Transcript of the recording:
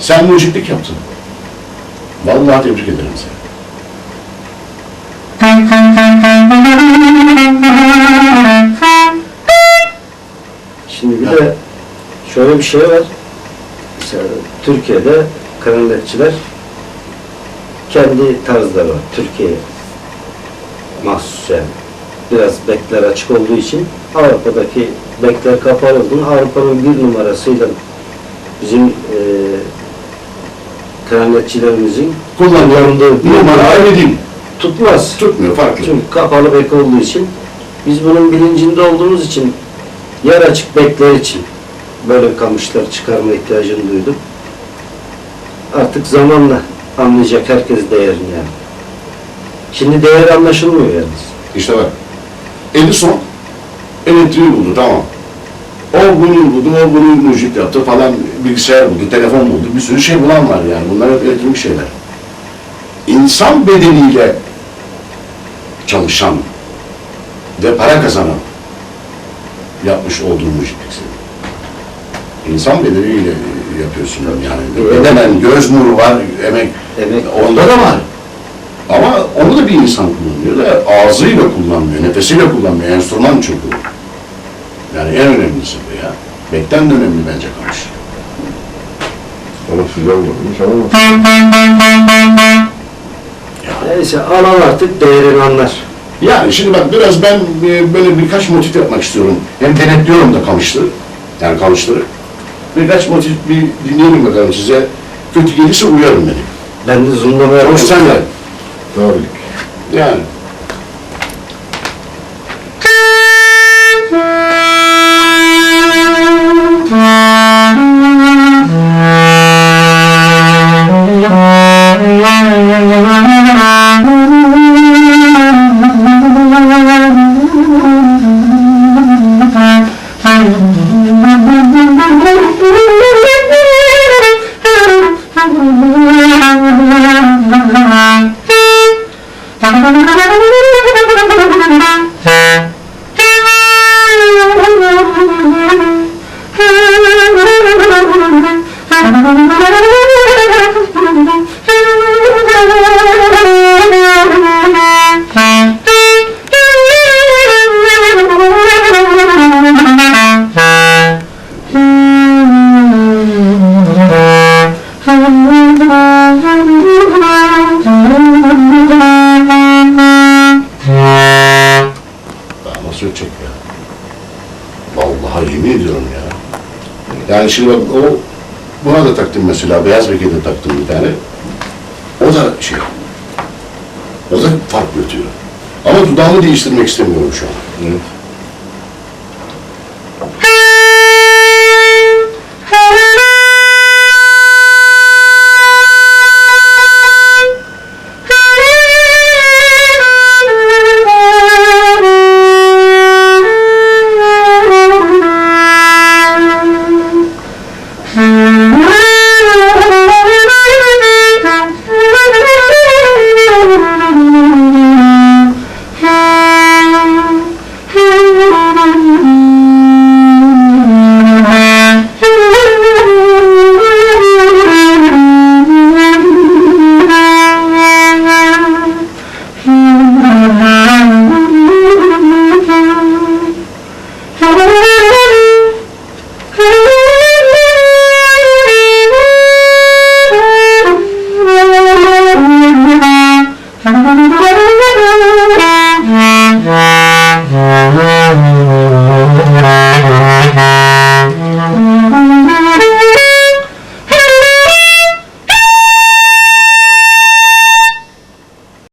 Sen mucitlik yaptın. Vallahi tebrik ederim seni. Şimdi bir de şöyle bir şey var. Mesela Türkiye'de klarnetçiler kendi tarzları var. Türkiye mahsus yani. Biraz bekler açık olduğu için Avrupa'daki bekler kapalı olduğunu Avrupa'nın bir numarasıyla bizim e, klarnetçilerimizin Kullanılan numara aynı değil. tutmaz. Tutmuyor, farklı. Çünkü kapalı bek olduğu için biz bunun bilincinde olduğumuz için yer açık bekler için böyle kamışlar çıkarma ihtiyacını duydum. Artık zamanla anlayacak herkes değerini yani. Şimdi değer anlaşılmıyor yalnız. İşte bak. Edison elektriği buldu tamam. O bunu buldu, o bunu mucit yaptı falan, bilgisayar buldu, telefon buldu, bir sürü şey bulan var yani. Bunlar hep elektronik şeyler. İnsan bedeniyle çalışan ve para kazanan yapmış olduğu mucitlik senin. İnsan bedeniyle yapıyorsun yani. Evet. Bedenen göz nuru var, emek, Emek. onda da var. Ama onu da bir insan kullanıyor da ağzıyla kullanmıyor, nefesiyle kullanmıyor, enstrüman çünkü. Yani en önemlisi bu ya. Bekten de önemli bence kamış. Güzel olmuş ama Neyse alan artık değerini anlar. Yani şimdi bak biraz ben e, böyle birkaç motif yapmak istiyorum. Hem denetliyorum da kamışları, yani kamışları. Birkaç motif bir dinleyelim bakalım size. Kötü gelirse uyarın beni. Ben de zoomlama yapmak Hoş sen de. tabii ki. Yani. Yani şimdi bak o buna da taktım mesela beyaz bekede de taktım bir tane. O da şey. O da farklı ötüyor. Ama dudağımı değiştirmek istemiyorum şu an. Evet.